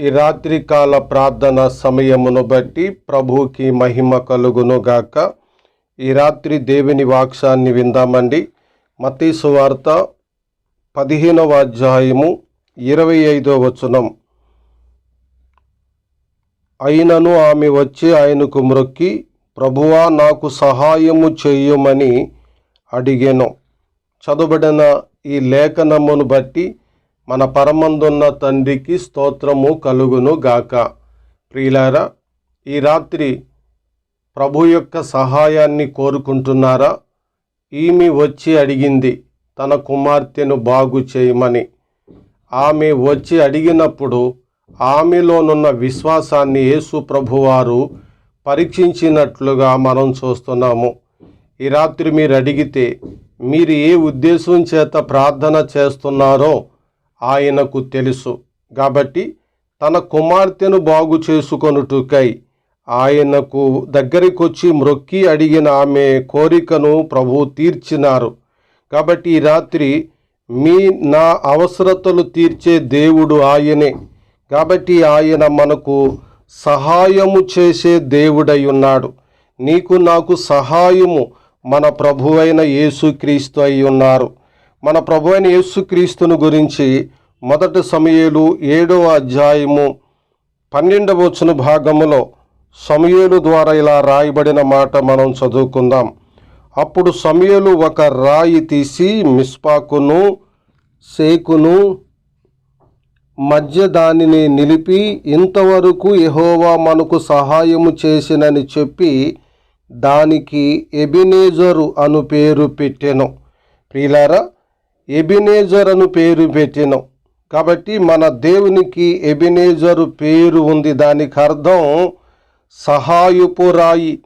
ఈ రాత్రికాల ప్రార్థన సమయమును బట్టి ప్రభుకి మహిమ కలుగును గాక. ఈ రాత్రి దేవుని వాక్సాన్ని విందామండి. మతీసు వార్త పదిహేనవ అధ్యాయము ఇరవై ఐదో వచనం. అయినను ఆమె వచ్చి ఆయనకు మ్రొక్కి ప్రభువా నాకు సహాయము చేయమని అడిగాను. చదువుబడిన ఈ లేఖనమును బట్టి మన పరమందున్న తండ్రికి స్తోత్రము కలుగును గాక. ప్రియులారా ఈ రాత్రి ప్రభు యొక్క సహాయాన్ని కోరుకుంటున్నారా? ఈమె వచ్చి అడిగింది తన కుమార్తెను బాగు చేయమని. ఆమె వచ్చి అడిగినప్పుడు ఆమెలోనున్న విశ్వాసాన్ని యేసు ప్రభువారు పరీక్షించినట్లుగా మనం చూస్తున్నాము. ఈ రాత్రి మీరు అడిగితే మీరు ఏ ఉద్దేశం చేత ప్రార్థన చేస్తున్నారో ఆయనకు తెలుసు. కాబట్టి తన కుమార్తెను బాగు చేసుకొనుటకై ఆయనకు దగ్గరికొచ్చి మ్రొక్కి అడిగిన ఆమె కోరికను ప్రభు తీర్చినారు. కాబట్టి ఈ రాత్రి మీ నా అవసరతలు తీర్చే దేవుడు ఆయనే. కాబట్టి ఆయన మనకు సహాయము చేసే దేవుడై ఉన్నాడు. నీకు నాకు సహాయము మన ప్రభువైన యేసుక్రీస్తు అయి ఉన్నారు. మన ప్రభు అయిన యేసుక్రీస్తును గురించి మొదటి సమయలు ఏడవ అధ్యాయము పన్నెండవ వచ్చిన భాగములో సమయలు ద్వారా ఇలా రాయబడిన మాట మనం చదువుకుందాం. అప్పుడు సమయలు ఒక రాయి తీసి మిస్పాకును సేకును మధ్య దానిని నిలిపి ఇంతవరకు ఎహోవా మనకు సహాయము చేసినని చెప్పి దానికి ఎబినేజరు అను పేరు పెట్టెను. ప్రియులారా ఎబినేజర్ అను పేరు పెట్టినం. కాబట్టి మన దేవునికి ఎబినేజరు పేరు ఉంది. దానికి అర్థం సహాయపు రాయి.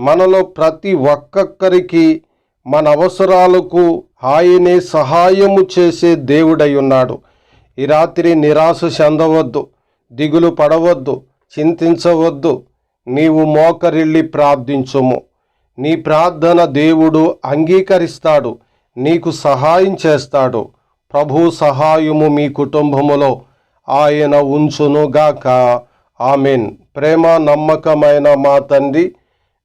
మనలో ప్రతి ఒక్కొక్కరికి మన అవసరాలకు ఆయనే సహాయము చేసే దేవుడై ఉన్నాడు. ఈ రాత్రి నిరాశ చెందవద్దు దిగులు పడవద్దు చింతించవద్దు. నీవు మోకరిల్లి ప్రార్థించుము. నీ ప్రార్థన దేవుడు అంగీకరిస్తాడు. నీకు సహాయం చేస్తాడు. ప్రభు సహాయము మీ కుటుంబములో ఆయన ఉంచునుగాక. ఆమెన్. ప్రేమ నమ్మకమైన మా తండ్రి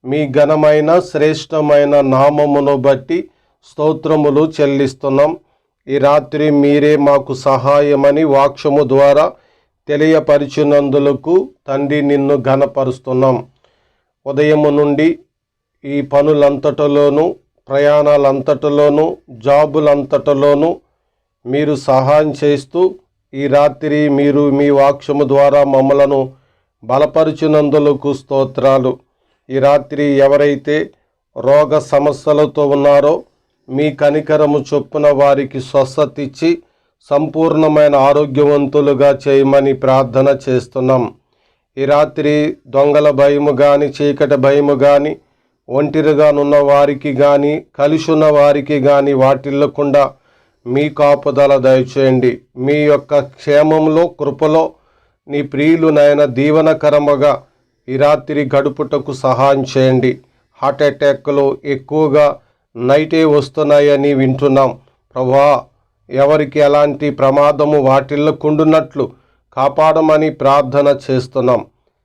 మీ ఘనమైన శ్రేష్టమైన నామమును బట్టి స్తోత్రములు చెల్లిస్తున్నాం. ఈ రాత్రి మీరే మాకు సహాయమని వాక్యము ద్వారా తెలియపరిచినందులకు తండ్రి నిన్ను ఘనపరుస్తున్నాం. ఉదయము నుండి ఈ పనులంతటిలోనూ ప్రయాణాలంతటిలోనూ జాబులంతటిలోనూ మీరు సహాయం చేస్తూ ఈ రాత్రి మీరు మీ వాక్షము ద్వారా మమ్మలను బలపరిచినందులకు స్తోత్రాలు. ఈ రాత్రి ఎవరైతే రోగ సమస్యలతో ఉన్నారో మీ కనికరము చొప్పున వారికి స్వస్థత ఇచ్చి సంపూర్ణమైన ఆరోగ్యవంతులుగా చేయమని ప్రార్థన చేస్తున్నాం. ఈ రాత్రి దొంగల భయము కానీ చీకటి భయము కానీ ఒంటిరిగానున్న వారికి కానీ కలిసున్న వారికి కానీ వాటిల్లకుండా మీ కాపుదల దయచేయండి. మీ యొక్క క్షేమంలో కృపలో నీ ప్రియులు నాయన దీవనకరముగా ఈ రాత్రి గడుపుటకు సహాయం చేయండి. హార్ట్ అటాక్లు ఎక్కువగా నైటే వస్తున్నాయని వింటున్నాం. ప్రభా ఎవరికి ఎలాంటి ప్రమాదము వాటిల్లకుండునట్లు కాపాడమని ప్రార్థన చేస్తున్నాం.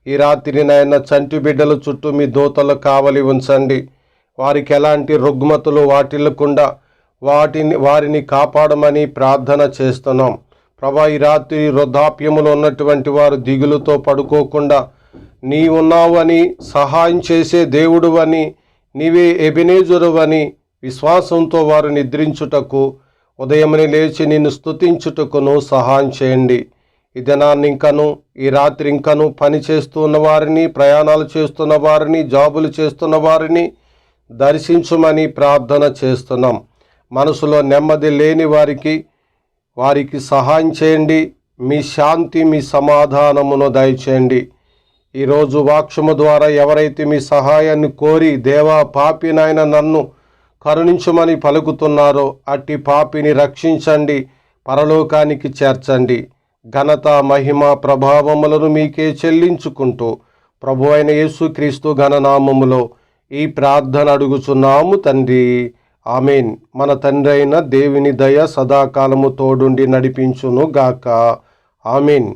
ఈ రాత్రి నాయన చంటి బిడ్డల చుట్టూ మీ దూతలు కావలి ఉంచండి. వారికి ఎలాంటి రుగ్మతులు వాటిల్లకుండా వాటిని వారిని కాపాడమని ప్రార్థన చేస్తున్నాం. ప్రభా ఈ రాత్రి వృద్ధాప్యములో ఉన్నటువంటి వారు దిగులుతో పడుకోకుండా నీ ఉన్నావు అని సహాయం చేసే దేవుడు అని నీవే ఎబినేజురు అని విశ్వాసంతో వారు నిద్రించుటకు ఉదయమని లేచి నిన్ను స్థుతించుటకును సహాయం చేయండి. ఈ దినాన్ని ఇంకను ఈ రాత్రి ఇంకను పని చేస్తున్న వారిని ప్రయాణాలు చేస్తున్న వారిని జాబులు చేస్తున్న వారిని దర్శించుమని ప్రార్థన చేస్తున్నాం. మనసులో నెమ్మది లేని వారికి వారికి సహాయం చేయండి. మీ శాంతి మీ సమాధానమును దయచేయండి. ఈరోజు వాక్షము ద్వారా ఎవరైతే మీ సహాయాన్ని కోరి దేవా పాపి నాయన నన్ను కరుణించమని పలుకుతున్నారో అట్టి పాపిని రక్షించండి పరలోకానికి చేర్చండి. ఘనత మహిమ ప్రభావములను మీకే చెల్లించుకుంటూ ప్రభు అయిన యేసుక్రీస్తు ఘననామములో ఈ ప్రార్థన అడుగుచున్నాము తండ్రి. ఆమెన్. మన తండ్రి అయిన దేవుని దయ సదాకాలము తోడుండి నడిపించును గాక ఆమెన్.